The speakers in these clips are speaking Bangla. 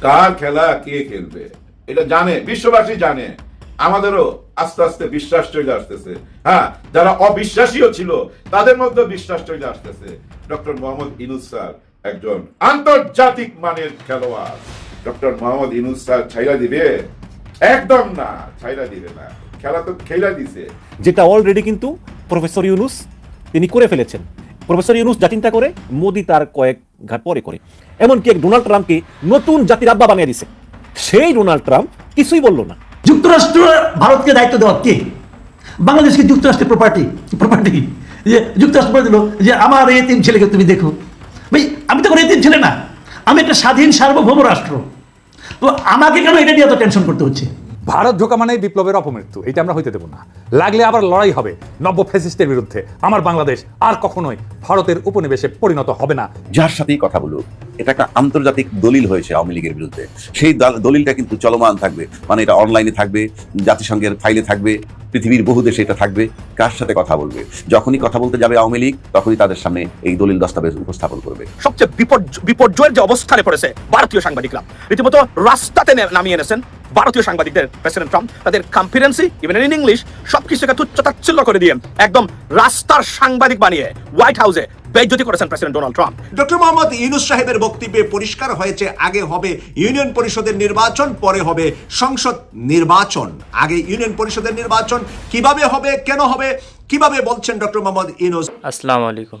কার খেলা কে খেলবে? এটা জানে, বিশ্ববাসী জানে। আমাদেরও আস্তে আস্তে বিশ্বাস চলে আসতেছে। হ্যাঁ যারা অবিশ্বাসীও ছিল, তাদের মধ্যে বিশ্বাস চলে আসতেছে। ডক্টর মোহাম্মদ ইনুস স্যার একজন আন্তর্জাতিক মানের খেলোয়াড়। ডক্টর মোহাম্মদ ইনুস স্যার ছাইরা দিবে? একদম না, ছাইরা দিবে না। খেলা তো খেলা দিছে। যেটা অলরেডি কিন্তু প্রফেসর ইউনুস তিনি করে ফেলেছেন। প্রফেসর ইউনুস যা চিন্তা করে, মোদি তার কয়েক ঘাট পরে করে। এমনকি এক ডোনাল্ড ট্রাম্পকে নতুন জাতির আব্বা বানিয়ে দিছে। সেই ডোনাল্ড ট্রাম্প কিছুই বলল না। যুক্তরাষ্ট্র ভারতকে দায়িত্ব দেওয়া কে? বাংলাদেশকে যুক্তরাষ্ট্রের প্রপার্টি প্রপার্টি যে যুক্তরাষ্ট্র বলে দিল যে, আমার এই তিন ছেলেকে তুমি দেখো। ভাই, আমি তো কোনো তিন ছেলে না। আমি একটা স্বাধীন সার্বভৌম রাষ্ট্র। তো আমাকে কেন এটা নিয়ে এত টেনশন করতে হচ্ছে? ভারত ঢোকা মানে বিপ্লবের অপমৃত্যু এটা আমরা হইতে দেব না। লাগলে আবার লড়াই হবে নব্য ফ্যাসিস্টের বিরুদ্ধে। আমার বাংলাদেশ আর কখনোই ভারতের উপনিবেশে পরিণত হবে না। যার সাথেই কথা বলুক এটা একটা আন্তর্জাতিক দলিল হয়েছে আওয়ামী লীগের বিরুদ্ধে। সেই দলিলটা কিন্তু চলমান থাকবে। মানে এটা অনলাইনে থাকবে জাতিসংঘের ফাইলে থাকবে পৃথিবীর বহু দেশে এটা থাকবে। কার সাথে কথা বলবে? যখনই কথা বলতে যাবে আওয়ামী লীগ তখনই তাদের সামনে এই দলিল দস্তাবেজ উপস্থাপন করবে। সবচেয়ে বিপর্য- বিপর্যয়ের যে অবস্থানে পড়েছে ভারতীয় সাংবাদিকরা রীতিমতো রাস্তাতে নামিয়ে এনেছেন। ভারতীয় সাংবাদিকদের প্রেসিডেন্ট ট্রাম্প তাদের কনফিডেন্সি ইভেন ইন ইংলিশ সবকিছুকে তুচ্ছতাচ্ছিল্য করে দিয়ে একদম রাস্তার সাংবাদিক বানিয়ে হোয়াইট হাউসে বেজ্জতি করেছেন president Donald Trump doctor Mohammad Yunus সাহেবের বক্তব্যে পরিষ্কার হয়েছে আগে হবে ইউনিয়ন পরিষদের নির্বাচন পরে হবে সংসদ নির্বাচন। আগে ইউনিয়ন পরিষদের নির্বাচন কীভাবে হবে কেন হবে কীভাবে বলছেন ডক্টর মোহাম্মদ ইউনুস? আসসালামু আলাইকুম।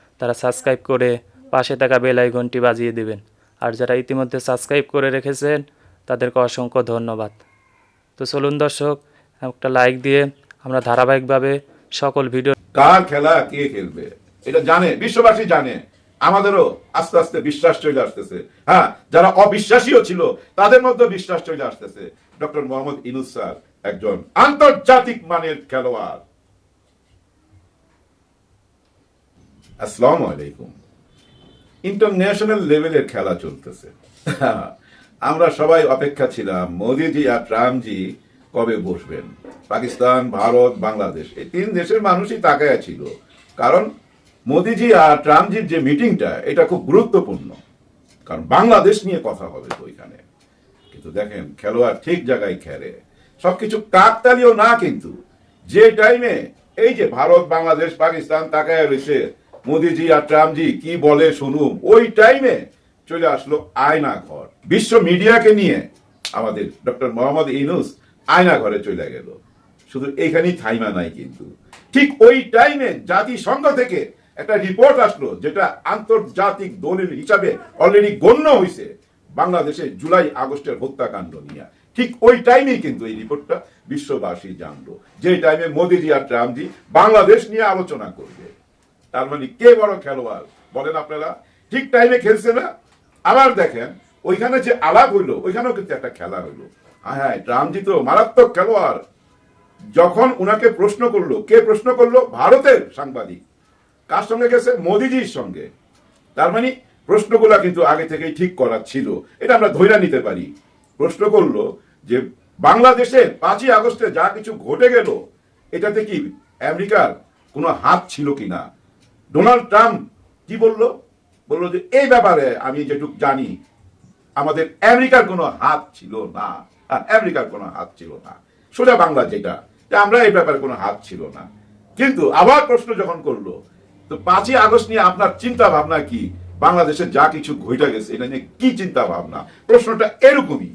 তারা সাবস্ক্রাইব করে পাশে থাকা বেল আইকনটি বাজিয়ে দিবেন। আর যারা ইতিমধ্যে সাবস্ক্রাইব করে রেখেছেন, তাদেরকে অসংখ্য ধন্যবাদ। তো চলুন দর্শক, একটা লাইক দিয়ে আমরা ধারাবাহিকভাবে সকল ভিডিও কার খেলা কে খেলবে? এটা জানে, বিশ্ববাসী জানে। আমাদেরও আস্তে আস্তে বিশ্বাস চলে আসতেছে। হ্যাঁ যারা অবিশ্বাসীও ছিল, তাদের মধ্যে বিশ্বাস চলে আসতেছে। ডক্টর মোহাম্মদ ইনুস স্যার একজন আন্তর্জাতিক মানের খেলোয়াড়। আসসালামু আলাইকুম। ইন্টারন্যাশনাল লেভেলের খেলা চলতেছে। আমরা সবাই অপেক্ষা ছিলাম মোদিজি আর ট্রাম্পজি কবে বসবেন? পাকিস্তান, ভারত, বাংলাদেশ, এই তিন দেশের মানুষই তাকায় ছিল। কারণ মোদিজি আর ট্রাম্পজির যে মিটিংটা, এটা খুব গুরুত্বপূর্ণ। কারণ বাংলাদেশ নিয়ে কথা হবে ওইখানে কিন্তু দেখেন, খেলোয়াড় ঠিক জায়গায় খেলে। সবকিছু কাকতালীয় না কিন্তু। যে টাইমে এই যে ভারত, বাংলাদেশ, পাকিস্তান তাকায় রয়েছে মোদিজি আর ট্রাম্পজি কি বলে শুনুম ওই টাইমে চলে আসলো আয়না ঘর বিশ্ব মিডিয়াকে নিয়ে আমাদের ডক্টর মোহাম্মদ ইনুস আয়না ঘরে চলে গেল। শুধু এখানেই থাইমা নাই কিন্তু। ঠিক ওই টাইমে জাতিসংঘ থেকে একটা রিপোর্ট আসলো যেটা আন্তর্জাতিক দলিল হিসাবে অলরেডি গণ্য হয়েছে বাংলাদেশে জুলাই আগস্টের হত্যাকাণ্ড নিয়ে। ঠিক ওই টাইমেই কিন্তু এই রিপোর্টটা বিশ্ববাসী জানলো। যে টাইমে মোদিজি আর ট্রাম্পজি বাংলাদেশ নিয়ে আলোচনা করবে। তার মানে কে বড় খেলোয়াড়? বলেন আপনারা। ঠিক টাইমে খেলছে না। আবার দেখেন, ওইখানে যে আলাপ হইল, ওইখানেও কিন্তু একটা খেলা হইল। হ্যাঁ হ্যাঁ ট্রাম্পজি তো মারাত্মক খেলোয়াড়। যখন উনাকে প্রশ্ন করল, কে প্রশ্ন করল? ভারতের সাংবাদিক। কার সঙ্গে গেছে? মোদিজির সঙ্গে। তার মানে প্রশ্নগুলা কিন্তু আগে থেকেই ঠিক করা ছিল। এটা আমরা ধৈর্য নিতে পারি। প্রশ্ন করল যে, বাংলাদেশে পাঁচই আগস্টে যা কিছু ঘটে গেল, এটাতে কি আমেরিকার কোনো হাত ছিল কিনা? ডোনাল্ড ট্রাম্প কি বলল? বলল যে এই ব্যাপারে আমি যেটুক জানি আমাদের আমেরিকার কোনো হাত ছিল না। হ্যাঁ, আমেরিকার কোনো হাত ছিল না। সোজা বাংলা যেটা আমরা এই ব্যাপারে কোনো হাত ছিল না। কিন্তু আবার প্রশ্ন যখন করল তো পাঁচই আগস্ট নিয়ে আপনার চিন্তা ভাবনা কি? বাংলাদেশে যা কিছু ঘটে গেছে এটা নিয়ে কি চিন্তা ভাবনা প্রশ্নটা এরকমই।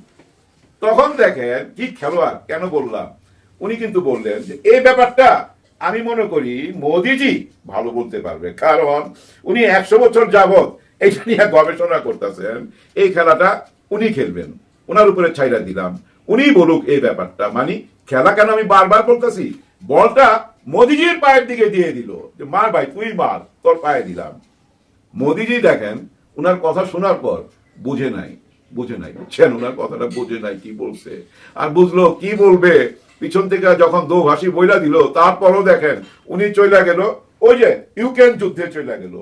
তখন দেখেন কি খেলোয়াড় কেন বললাম? উনি কিন্তু বললেন যে এই ব্যাপারটা আমি মনে করি মোদিজি ভালো বলতে পারবে। কারণ উনি একশো বছর যাবৎ এটা নিয়ে গবেষণা করতেছেন। এই খেলাটা উনি খেলবেন। ওনার উপরে ছাইরা দিলাম। উনি বলুক এই ব্যাপারটা। মানে খেলা কেন আমি বারবার বলতেছি? বলটা মোদিজির পায়ের দিকে দিয়ে দিল। যে, মার ভাই, তুই মার, তোর পায়ে দিলাম। মোদিজি দেখেন, উনার কথা শোনার পর বুঝে নাই বুঝে নাই। বুঝছেন? ওনার কথাটা বুঝে নাই, কি বলছে? আর বুঝলো, কি বলবে? পিছন থেকে যখন দো ভাষী বইলা দিল, তারপরও দেখেন, উনি চইলা গেল। ওই যে, ইউক্রেন যুদ্ধে চইলা গেল।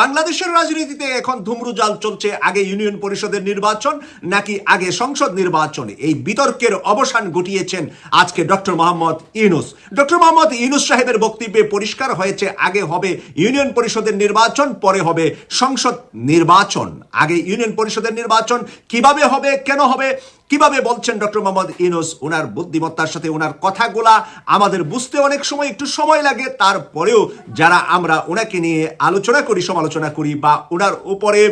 বাংলাদেশের রাজনীতিতে এখন ধুমরুজাল চলছে, আগে ইউনিয়ন পরিষদের নির্বাচন, নাকি আগে সংসদ নির্বাচন। এই বিতর্কের অবসান ঘটিয়েছেন আজকে ডক্টর মোহাম্মদ ইউনুস। ডক্টর মোহাম্মদ ইউনুস সাহেবের বক্তব্যে পরিষ্কার হয়েছে, আগে হবে ইউনিয়ন পরিষদের নির্বাচন, পরে হবে সংসদ নির্বাচন। আগে ইউনিয়ন পরিষদের নির্বাচন কীভাবে হবে, কেন হবে কীভাবে বলছেন ডক্টর মোহাম্মদ ইনোস ওনার বুদ্ধিমত্তার সাথে ওনার কথাগুলা আমাদের বুঝতে অনেক সময় একটু সময় লাগে। তারপরেও যারা আমরা ওনাকে নিয়ে আলোচনা করি, সমালোচনা করি বা ওনার উপরে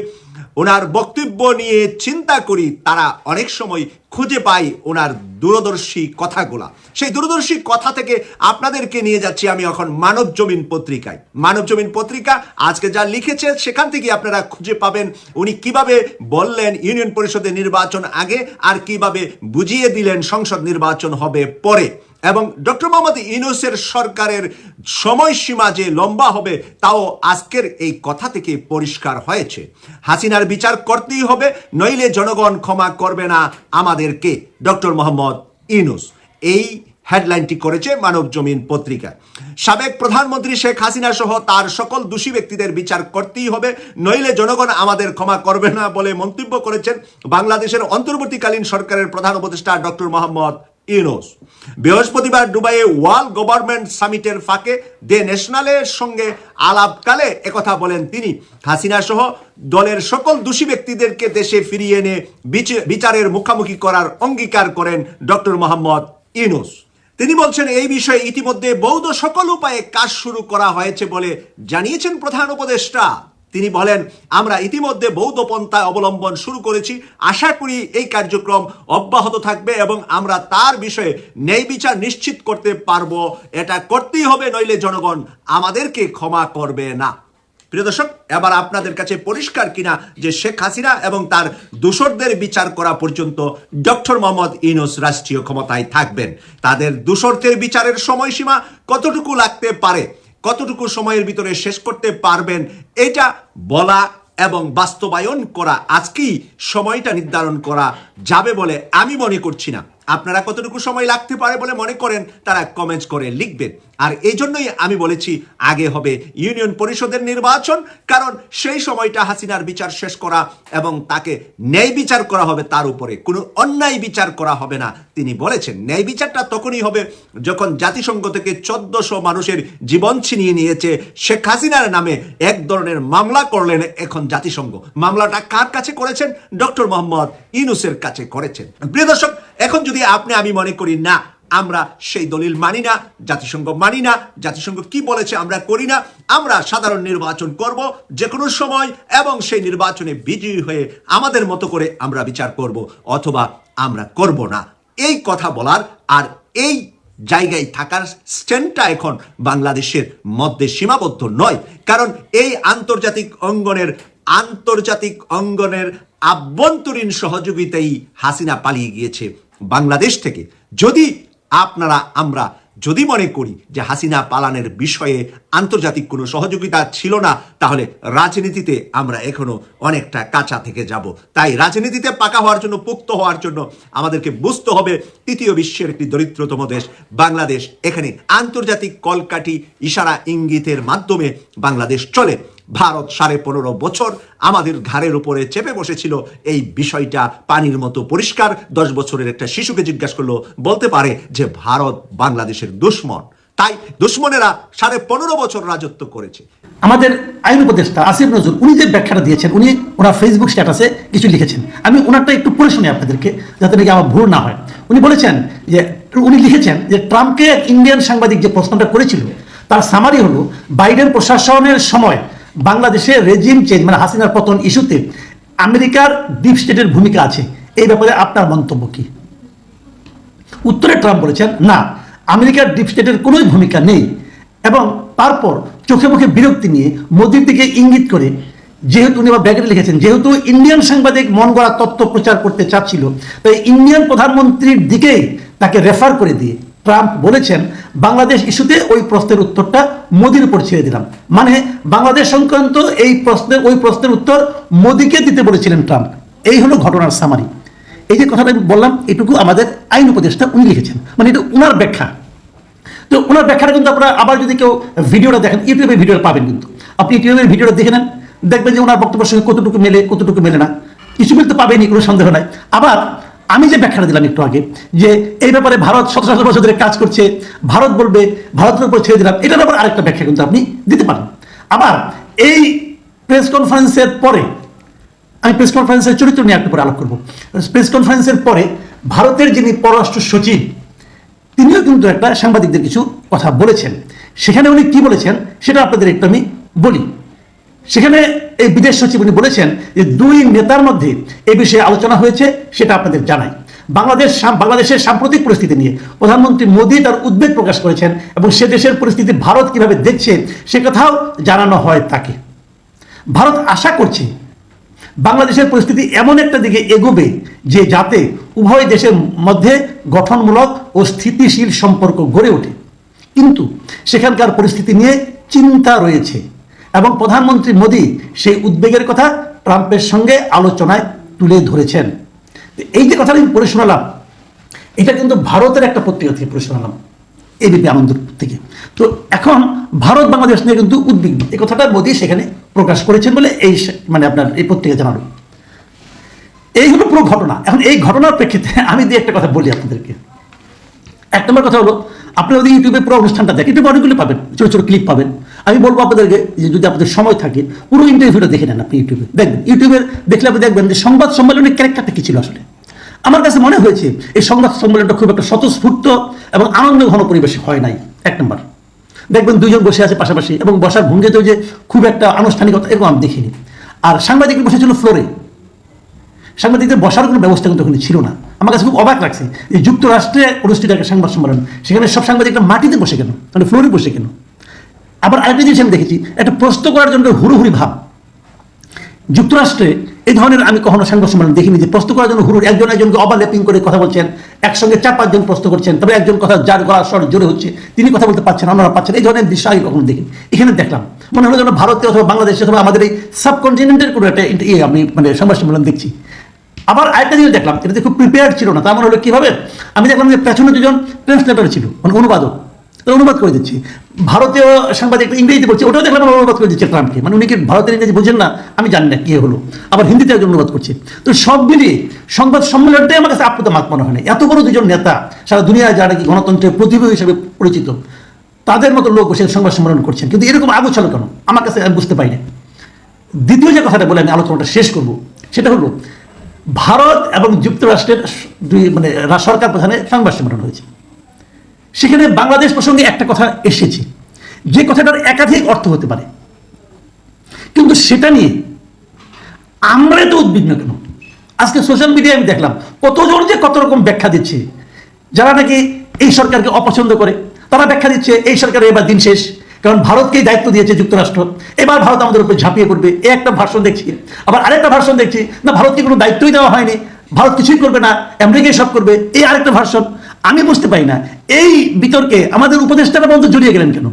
ওনার বক্তব্য নিয়ে চিন্তা করি, তারা অনেক সময় খুঁজে পাই ওনার দূরদর্শী কথাগুলা। সেই দূরদর্শী কথা থেকে আপনাদেরকে নিয়ে যাচ্ছি আমি এখন মানব জমিন পত্রিকায়। মানব জমিন পত্রিকা আজকে যা লিখেছে সেখান থেকে আপনারা খুঁজে পাবেন উনি কীভাবে বললেন ইউনিয়ন পরিষদের নির্বাচন আগে আর কীভাবে বুঝিয়ে দিলেন সংসদ নির্বাচন হবে পরে। এবং ডক্টর মোহাম্মদ ইউনুসের সরকারের সময়সীমা যে লম্বা হবে, তাও আজকের এই কথা থেকে পরিষ্কার হয়েছে। হাসিনার বিচার করতেই হবে, নইলে জনগণ ক্ষমা করবে না আমাদেরকে, ডক্টর মোহাম্মদ ইউনুস। এই হেডলাইনটি করেছে মানব জমিন পত্রিকা। সাবেক প্রধানমন্ত্রী শেখ হাসিনা সহ তার সকল দোষী ব্যক্তিদের বিচার করতেই হবে, নইলে জনগণ আমাদের ক্ষমা করবে না বলে মন্তব্য করেছেন বাংলাদেশের অন্তর্বর্তীকালীন সরকারের প্রধান উপদেষ্টা ডক্টর মোহাম্মদ ইউনুস। বৃহস্পতিবার দুবাইয়ে ওয়ার্ল্ড গভর্নমেন্ট সামিটের ফাঁকে দে ন্যাশনালের সঙ্গে আলাপকালে একথা বলেন তিনি। হাসিনা সহ দলের সকল দোষী ব্যক্তিদেরকে দেশে ফিরিয়ে এনে বিচারের মুখোমুখি করার অঙ্গীকার করেন ডক্টর মোহাম্মদ ইউনুস। তিনি বলছেন, এই বিষয়ে ইতিমধ্যে বৌদ্ধ সকল উপায়ে কাজ শুরু করা হয়েছে বলে জানিয়েছেন প্রধান উপদেষ্টা। তিনি বলেন, আমরা ইতিমধ্যে বৌদ্ধ পন্থায় অবলম্বন শুরু করেছি। আশা করি এই কার্যক্রম অব্যাহত থাকবে এবং আমরা তার বিষয়ে ন্যায় বিচার নিশ্চিত করতে পারব। এটা করতেই হবে, নইলে জনগণ আমাদেরকে ক্ষমা করবে না। প্রিয় দর্শক, এবার আপনাদের কাছে পরিষ্কার কিনা যে শেখ হাসিনা এবং তার দূষরদের বিচার করা পর্যন্ত ডক্টর মোহাম্মদ ইউনুস রাষ্ট্রীয় ক্ষমতায় থাকবেন। তাদের দূষরদের বিচারের সময়সীমা কতটুকু লাগতে পারে? কতটুকু সময়ের ভিতরে শেষ করতে পারবেন, এটা বলা এবং বাস্তবায়ন করা। আজকেই সময়টা নির্ধারণ করা যাবে বলে আমি মনে করছি না। আপনারা কতটুকু সময় লাগতে পারে বলে মনে করেন, তারা কমেন্টস করে লিখবেন। আর এই জন্যই আমি বলেছি, আগে হবে ইউনিয়ন পরিষদের নির্বাচন, কারণ সেই সময়টা হাসিনার বিচার শেষ করা এবং তাকে ন্যায় বিচার করা হবে তার উপরে। কোনো অন্যায় বিচার করা হবে না, তিনি বলেছেন। ন্যায় বিচারটা তখনই হবে যখন জাতিসংঘ থেকে চোদ্দশো মানুষের জীবন ছিনিয়ে নিয়েছে। শেখ হাসিনার নামে এক ধরনের মামলা করলেন এখন জাতিসংঘ। মামলাটা কার কাছে করেছেন? ডক্টর মোহাম্মদ ইউনুসের কাছে করেছেন। প্রিয় দর্শক এখন যদি আপনি, আমি মনে করি না, আমরা সেই দলিল মানি না, জাতিসংঘ মানি না, জাতিসংঘ কি বলেছে আমরা করি না, আমরা সাধারণ নির্বাচন করব যে কোনো সময় এবং সেই নির্বাচনে বিজয়ী হয়ে আমাদের মতো করে আমরা বিচার করব অথবা আমরা করব না। এই কথা বলার আর এই জায়গায় থাকার স্ট্যান্ডটা এখন বাংলাদেশের মধ্যে সীমাবদ্ধ নয়। কারণ এই আন্তর্জাতিক অঙ্গনের আন্তর্জাতিক অঙ্গনের আভ্যন্তরীণ সহযোগিতাই হাসিনা পালিয়ে গিয়েছে বাংলাদেশ থেকে। যদি আপনারা, আমরা যদি মনে করি যে হাসিনা পালানের বিষয়ে আন্তর্জাতিক কোনো সহযোগিতা ছিল না, তাহলে রাজনীতিতে আমরা এখনও অনেকটা কাঁচা থেকে যাব। তাই রাজনীতিতে পাকা হওয়ার জন্য, পুক্ত হওয়ার জন্য আমাদেরকে বুঝতে হবে তৃতীয় বিশ্বের একটি দরিদ্রতম দেশ, বাংলাদেশ। এখানে আন্তর্জাতিক কলকাঠি ইশারা ইঙ্গিতের মাধ্যমে বাংলাদেশ চলে। ভারত সাড়ে পনেরো বছর আমাদের ঘাড়ের উপরে চেপে বসেছিল। এই বিষয়টা পানির মতো পরিষ্কার। দশ বছরের একটা শিশুকে জিজ্ঞাসা করল, বলতে পারে যে ভারত বাংলাদেশের দুশ্মন। তাই দুশ্মনেরা সাড়ে পনেরো বছর রাজত্ব করেছে। আমাদের আইন উপদেষ্টা আসিফ নজরুল, উনি যে ব্যাখ্যাটা দিয়েছেন, উনি ওনার ফেসবুক স্ট্যাটাসে কিছু লিখেছেন। আমি ওনারটা একটু পড়ে শুনি আপনাদেরকে, যাতে নাকি আমার ভুল না হয়। উনি বলেছেন যে, উনি লিখেছেন যে, ট্রাম্পকে ইন্ডিয়ান সাংবাদিক যে প্রশ্নটা করেছিল, তার সামারি হলো, বাইডেন প্রশাসনের সময় বাংলাদেশে রেজিম চেঞ্জ মানে হাসিনার পতন ইস্যুতে আমেরিকার ডিপ স্টেটের ভূমিকা আছে। এই ব্যাপারে আপনার মন্তব্য কি? উত্তরে ট্রাম্প বলেছেন, না, আমেরিকার ডিপ স্টেটের কোনো ভূমিকা নেই। এবং তারপর চোখে মুখে বিরক্তি নিয়ে মোদির দিকে ইঙ্গিত করে, যেহেতু উনি আবার ব্যাগেটে লিখেছেন, যেহেতু ইন্ডিয়ান সাংবাদিক মন গড়া তথ্য প্রচার করতে চাচ্ছিল, তাই ইন্ডিয়ান প্রধানমন্ত্রীর দিকেই তাকে রেফার করে দিয়ে ট্রাম্প বলেছেন, বাংলাদেশ ইস্যুতে ওই প্রশ্নের উত্তরটা মোদির উপর ছেড়ে দিলাম। মানে বাংলাদেশ সংক্রান্ত এই প্রশ্নের, ওই প্রশ্নের উত্তর মোদিকে দিতে বলেছিলেন ট্রাম্প। এই হলো ঘটনার সামারি এই যে কথাটা আমি বললাম, এটুকু আমাদের আইন উপদেষ্টা উনি লিখেছেন। মানে এটা উনার ব্যাখ্যা। তো ওনার ব্যাখ্যাটা কিন্তু আপনারা আবার যদি কেউ ভিডিওটা দেখেন, ইউটিউবে ভিডিওটা পাবেন কিন্তু। আপনি ইউটিউবের ভিডিওটা দেখে নেন, দেখবেন যে ওনার বক্তব্যের সঙ্গে কতটুকু মেলে কতটুকু মেলে না। কিছু মিল তো পাবেনই, কোনো সন্দেহ নাই। আবার আমি যে ব্যাখ্যাটা দিলাম একটু আগে, যে এই ব্যাপারে ভারত শত শত বছর ধরে কাজ করছে, ভারত বলবে, ভারতের উপর ছেড়ে দিলাম, এটার আবার আরেকটা ব্যাখ্যা কিন্তু আপনি দিতে পারেন। আবার এই প্রেস কনফারেন্সের পরে, আমি প্রেস কনফারেন্সের চরিত্র নিয়ে একটু পরে আলোক করব। প্রেস কনফারেন্সের পরে ভারতের যিনি পররাষ্ট্র সচিব, তিনিও কিন্তু একটা সাংবাদিকদের কিছু কথা বলেছেন। সেখানে উনি কি বলেছেন, সেটা আপনাদের একটু আমি বলি। সেখানে এই বিদেশ সচিব উনি বলেছেন যে দুই নেতার মধ্যে এ বিষয়ে আলোচনা হয়েছে, সেটা আপনাদের জানাই। বাংলাদেশ বাংলাদেশের সাম্প্রতিক পরিস্থিতি নিয়ে প্রধানমন্ত্রী মোদী তার উদ্বেগ প্রকাশ করেছেন এবং সে দেশের পরিস্থিতি ভারত কীভাবে দেখছে, সে কথাও জানানো হয় তাকে। ভারত আশা করছে বাংলাদেশের পরিস্থিতি এমন একটা দিকে এগোবে যে যাতে উভয় দেশের মধ্যে গঠনমূলক ও স্থিতিশীল সম্পর্ক গড়ে ওঠে। কিন্তু সেখানকার পরিস্থিতি নিয়ে চিন্তা রয়েছে। এবং প্রধানমন্ত্রী মোদী সেই উদ্বেগের কথা ট্রাম্পের সঙ্গে আলোচনায় তুলে ধরেছেন। এই যে কথাটা আমি পড়ে শোনালাম, এটা কিন্তু ভারতের একটা পত্রিকা থেকে পড়ে শোনালাম, এবিপি আনন্দ থেকে। তো এখন ভারত বাংলাদেশ নিয়ে কিন্তু উদ্বিগ্ন। এই কথাটা মোদী সেখানে প্রকাশ করেছেন বলে এই মানে আপনার এই পত্রিকা জানালো। এই হলো পুরো ঘটনা। এখন এই ঘটনার প্রেক্ষিতে আমি দিয়ে একটা কথা বলি আপনাদেরকে। এক নম্বর কথা হলো আপনি যদি ইউটিউবে পুরো অনুষ্ঠানটা দেখেন, ইউটিউবে অনেকগুলো পাবেন, ছোটো ছোটো ক্লিপ পাবেন। আমি বলব আপনাদেরকে, যে যদি আপনাদের সময় থাকে, পুরো ইন্টারভিউটা দেখে নেন আপনি ইউটিউবে। দেখবেন, ইউটিউবে দেখলে আপনি দেখবেন যে সংবাদ সম্মেলনের ক্যারেক্টারটা কী ছিল আসলে। আমার কাছে মনে হয়েছে, এই সংবাদ সম্মেলনটা খুব একটা স্বতঃস্ফূর্ত এবং আনন্দ ঘন পরিবেশে হয় নাই। এক নম্বর। দেখবেন দুজন বসে আছে পাশাপাশি এবং বসার ভঙ্গিতেও যে খুব একটা আনুষ্ঠানিকতা, এরকম আমি দেখিনি। আর সাংবাদিক বসেছিল ফ্লোরে। সাংবাদিকদের বসার কোনো ব্যবস্থা কিন্তু ওখানে ছিল না। আমার কাছে খুব অবাক লাগছে যে যুক্তরাষ্ট্রে অনুষ্ঠিত একটা সংবাদ সম্মেলন, সেখানে সব সাংবাদিকরা মাটিতে বসে কেন? মানে ফ্লোরে বসে কেন? আবার আরেকটা জিনিস আমি দেখেছি, একটা প্রশ্ন করার জন্য হুড়ুহুড়ি ভাব। যুক্তরাষ্ট্রে এই ধরনের আমি কখনো সংবাদ সম্মেলন দেখিনি যে প্রশ্ন করার জন্য হুড়ুর একজন একজনকে ওভারল্যাপিং করে কথা বলছেন, একসঙ্গে চার পাঁচজন প্রশ্ন করছেন, তবে একজন কথা যার গলার স্বর জোরে হচ্ছে, তিনি কথা বলতে পারছেন অন্যরা পাচ্ছেন এই ধরনের দৃশ্য আগে কখনো দেখিনি। এখানে দেখলাম, মনে হলো যেন ভারতে অথবা বাংলাদেশে অথবা আমাদের এই সাবকন্টিনেন্টের কোনো একটা ইয়ে আমি মানে সংবাদ সম্মেলন দেখছি। আবার আরেকটা জিনিস দেখলাম এটাতে খুব প্রিপেয়ার ছিল না, তার মানে হলো কীভাবে? আমি দেখলাম যে পেছনে দুজন ট্রান্সলেটর ছিল মানে অনুবাদক। অনুবাদ করে দিচ্ছি। ভারতীয় সাংবাদিক ইংরেজিতে বলছে, ওটাও দেখলাম অনুবাদ করে দিচ্ছে ট্রাম্পকে। মানে উনি কি ভারতের ইংরেজি বোঝেন না? আমি জানি না কি হলো। আবার হিন্দিতে একজন অনুবাদ করছে। তো সব মিলিয়ে সংবাদ সম্মেলনটাই আমার কাছে আপ্লুত মাত মনে হয় না। এত বড় দুজন নেতা সারা দুনিয়ায় যারা কি গণতন্ত্রের প্রতিভা হিসেবে পরিচিত, তাদের মতো লোক বসে সংবাদ সম্মেলন করছেন। কিন্তু এরকম আগোছালো কেন? আমার কাছে আমি বুঝতে পারি না দ্বিতীয় যে কথাটা বলে আমি আলোচনাটা শেষ করব, সেটা হলো ভারত এবং যুক্তরাষ্ট্রের দুই মানে সরকার প্রধানের সংবাদ সম্মেলন হয়েছে। সেখানে বাংলাদেশ প্রসঙ্গে একটা কথা এসেছে। যে কথাটার একাধিক অর্থ হতে পারে। কিন্তু সেটা নিয়ে আমরা তো উদ্বিগ্ন কেন? আজকে সোশ্যাল মিডিয়ায় আমি দেখলাম, কতজন যে কত রকম ব্যাখ্যা দিচ্ছে। যারা নাকি এই সরকারকে অপছন্দ করে, তারা ব্যাখ্যা দিচ্ছে, এই সরকারের এবার দিন শেষ। কারণ ভারতকেই দায়িত্ব দিয়েছে যুক্তরাষ্ট্র। এবার ভারত আমাদের উপর ঝাঁপিয়ে পড়বে, এ একটা ভাষণ দেখছি। আবার আরেকটা ভাষণ দেখছি, না, ভারতকে কোনো দায়িত্বই দেওয়া হয়নি। ভারত কিছুই করবে না, আমেরিকাই সব করবে এই আরেকটা ভাষণ। আমি বুঝতে পারি না, এই বিতর্কে আমাদের উপদেষ্টারা বন্ধু জড়িয়ে গেলেন কেন?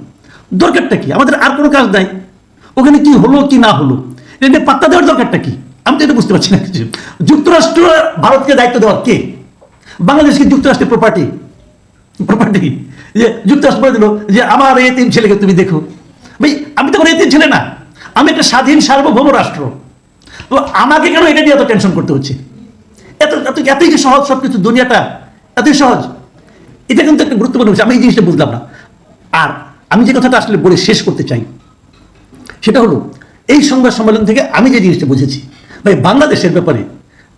দরকারটা কি? আমাদের আর কোনো কাজ নাই। ওখানে কি হলো, কি না হলো? এটা পাত্তা দেওয়ার দরকারটা কি? আমি তো এটা বুঝতে পারছি না কিছু। যুক্তরাষ্ট্র ভারতকে দায়িত্ব দেওয়ার কে? বাংলাদেশ কি যুক্তরাষ্ট্রের প্রপার্টি প্রপার্টি যে যুক্তরাষ্ট্র বলে দিল যে, আমার এই তিন ছেলেকে তুমি দেখো। ভাই আমি তো কোনো এই তিন ছেলে না। আমি একটা স্বাধীন সার্বভৌম রাষ্ট্র। তো আমাকে কেন এটা নিয়ে এত টেনশন করতে হচ্ছে? এত এত, এতই সহজ সব কিছু দুনিয়াটা এতই সহজ। এটা কিন্তু একটা গুরুত্বপূর্ণ বিষয়। আমি এই জিনিসটা বুঝলাম না। আর আমি যে কথাটা আসলে বলে শেষ করতে চাই, সেটা হলো, এই সংবাদ সম্মেলন থেকে আমি যে জিনিসটা বুঝেছি, ভাই, বাংলাদেশের ব্যাপারে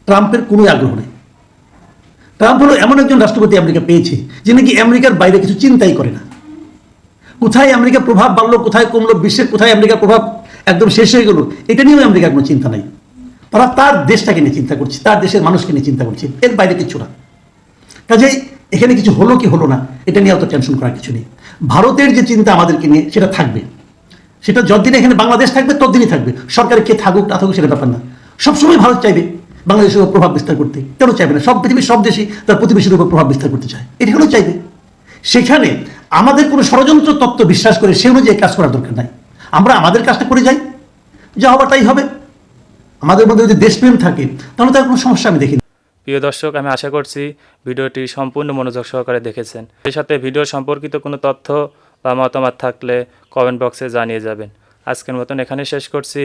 ট্রাম্পের কোনো আগ্রহ নেই। ট্রাম্প হলো এমন একজন রাষ্ট্রপতি আমেরিকা পেয়েছে, যে নাকি আমেরিকার বাইরে কিছু চিন্তাই করে না। কোথায় আমেরিকার প্রভাব বাড়লো, কোথায় কমলো, বিশ্বের কোথায় আমেরিকার প্রভাব একদম শেষ হয়ে গেল, এটা নিয়েও আমেরিকার কোনো চিন্তা নাই। তারা তার দেশটাকে নিয়ে চিন্তা করছে, তার দেশের মানুষকে নিয়ে চিন্তা করছে, এর বাইরে কিছু না। কাজেই এখানে কিছু হলো কি হলো না, এটা নিয়ে অত টেনশন করার কিছু নেই। ভারতের যে চিন্তা আমাদেরকে নিয়ে, সেটা থাকবে। সেটা যতদিন এখানে বাংলাদেশ থাকবে, ততদিনই থাকবে। সরকারে কে থাকুক, না থাকুক, সেটা ব্যাপার না। সবসময় ভারত চাইবে বাংলাদেশের উপর প্রভাব বিস্তার করতে। কেন চাইবে না? সব পৃথিবীর সব দেশই তার প্রতিবেশীর উপর প্রভাব বিস্তার করতে চায়। এটা কেন চাইবে? সেখানে আমাদের কোনো ষড়যন্ত্র তত্ত্ব বিশ্বাস করে সে অনুযায়ী কাজ করার দরকার নাই। আমরা আমাদের কাজটা করে যাই। যা হবার তাই হবে। আমাদের মধ্যে যদি দেশপ্রেম থাকে, তাহলে তার কোনো সমস্যা আমি দেখি না। প্রিয় দর্শক, আমি আশা করছি ভিডিওটি সম্পূর্ণ মনোযোগ সহকারে দেখেছেন। এর সাথে ভিডিও সম্পর্কিত কোনো তথ্য বা মতামত থাকলে কমেন্ট বক্সে জানিয়ে যাবেন। আজকের মতন এখানে শেষ করছি।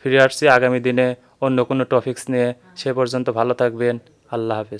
ফিরে আসছি আগামী দিনে অন্য কোনো টপিক্স নিয়ে। সে পর্যন্ত ভালো থাকবেন। আল্লাহ হাফেজ।